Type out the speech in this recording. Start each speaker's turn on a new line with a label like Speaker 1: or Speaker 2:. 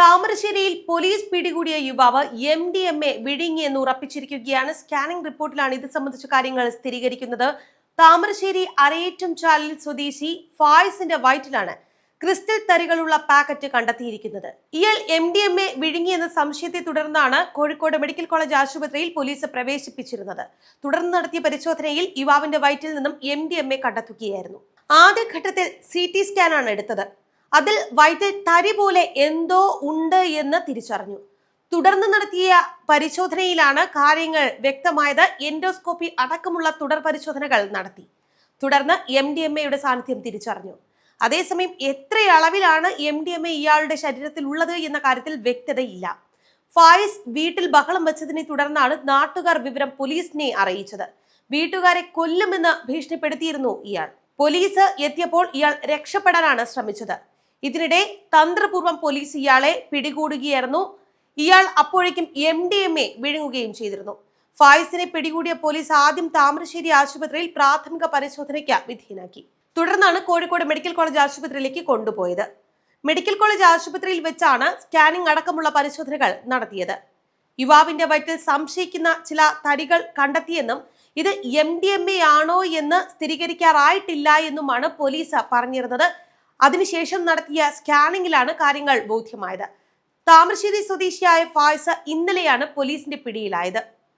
Speaker 1: താമരശ്ശേരിയിൽ പോലീസ് പിടികൂടിയ യുവാവ് എം ഡി എം എ വിഴുങ്ങിയെന്ന് ഉറപ്പിച്ചിരിക്കുകയാണ്. സ്കാനിംഗ് റിപ്പോർട്ടിലാണ് ഇത് സംബന്ധിച്ച കാര്യങ്ങൾ സ്ഥിരീകരിക്കുന്നത്. താമരശ്ശേരി അരയേറ്റം ചാലിൽ സ്വദേശി ഫായ്സിന്റെ വയറ്റിലാണ് ക്രിസ്റ്റൽ തരികളുള്ള പാക്കറ്റ് കണ്ടെത്തിയിരിക്കുന്നത്. ഇയാൾ എം ഡി എം എ വിഴുങ്ങിയെന്ന സംശയത്തെ തുടർന്നാണ് കോഴിക്കോട് മെഡിക്കൽ കോളേജ് ആശുപത്രിയിൽ പോലീസ് പ്രവേശിപ്പിച്ചിരുന്നത്. തുടർന്ന് നടത്തിയ പരിശോധനയിൽ യുവാവിന്റെ വയറ്റിൽ നിന്നും എം ഡി എം എ കണ്ടെത്തുകയായിരുന്നു. ആദ്യഘട്ടത്തിൽ സി ടി സ്കാനാണ് എടുത്തത്. അതിൽ വയറ്റിൽ തരി പോലെ എന്തോ ഉണ്ട് എന്ന് തിരിച്ചറിഞ്ഞു. തുടർന്ന് നടത്തിയ പരിശോധനയിലാണ് കാര്യങ്ങൾ വ്യക്തമായത്. എൻഡോസ്കോപ്പി അടക്കമുള്ള തുടർ പരിശോധനകൾ നടത്തി. തുടർന്ന് എം ഡി എം എയുടെ സാന്നിധ്യം തിരിച്ചറിഞ്ഞു. അതേസമയം എത്ര അളവിലാണ് എം ഡി എം എ ഇയാളുടെ ശരീരത്തിൽ ഉള്ളത് എന്ന കാര്യത്തിൽ വ്യക്തതയില്ല. ഫായിസ് വീട്ടിൽ ബഹളം വെച്ചതിനെ തുടർന്നാണ് നാട്ടുകാർ വിവരം പോലീസിനെ അറിയിച്ചത്. വീട്ടുകാരെ കൊല്ലുമെന്ന് ഭീഷണിപ്പെടുത്തിയിരുന്നു ഇയാൾ. പോലീസ് എത്തിയപ്പോൾ ഇയാൾ രക്ഷപ്പെടാനാണ് ശ്രമിച്ചത്. ഇതിനിടെ തന്ത്രപൂർവം പോലീസ് ഇയാളെ പിടികൂടുകയായിരുന്നു. ഇയാൾ അപ്പോഴേക്കും എം ഡി എം എ വിഴുങ്ങുകയും ചെയ്തിരുന്നു. ഫായിസിനെ പിടികൂടിയ പോലീസ് ആദ്യം താമരശ്ശേരി ആശുപത്രിയിൽ പ്രാഥമിക പരിശോധനയ്ക്ക് വിധേയനാക്കി. തുടർന്നാണ് കോഴിക്കോട് മെഡിക്കൽ കോളേജ് ആശുപത്രിയിലേക്ക് കൊണ്ടുപോയത്. മെഡിക്കൽ കോളേജ് ആശുപത്രിയിൽ വെച്ചാണ് സ്കാനിംഗ് അടക്കമുള്ള പരിശോധനകൾ നടത്തിയത്. യുവാവിന്റെ വയറ്റിൽ സംശയിക്കുന്ന ചില തടികൾ കണ്ടെത്തിയെന്നും ഇത് എം ഡി എം എ ആണോ എന്ന് സ്ഥിരീകരിക്കാറായിട്ടില്ല എന്നുമാണ് പോലീസ് പറഞ്ഞിരുന്നത്. അതിനുശേഷം നടത്തിയ സ്കാനിങ്ങിലാണ് കാര്യങ്ങൾ ബോധ്യമായത്. താമരശ്ശേരി സ്വദേശിയായ ഫായ്സ ഇന്നലെയാണ് പോലീസിന്റെ പിടിയിലായത്.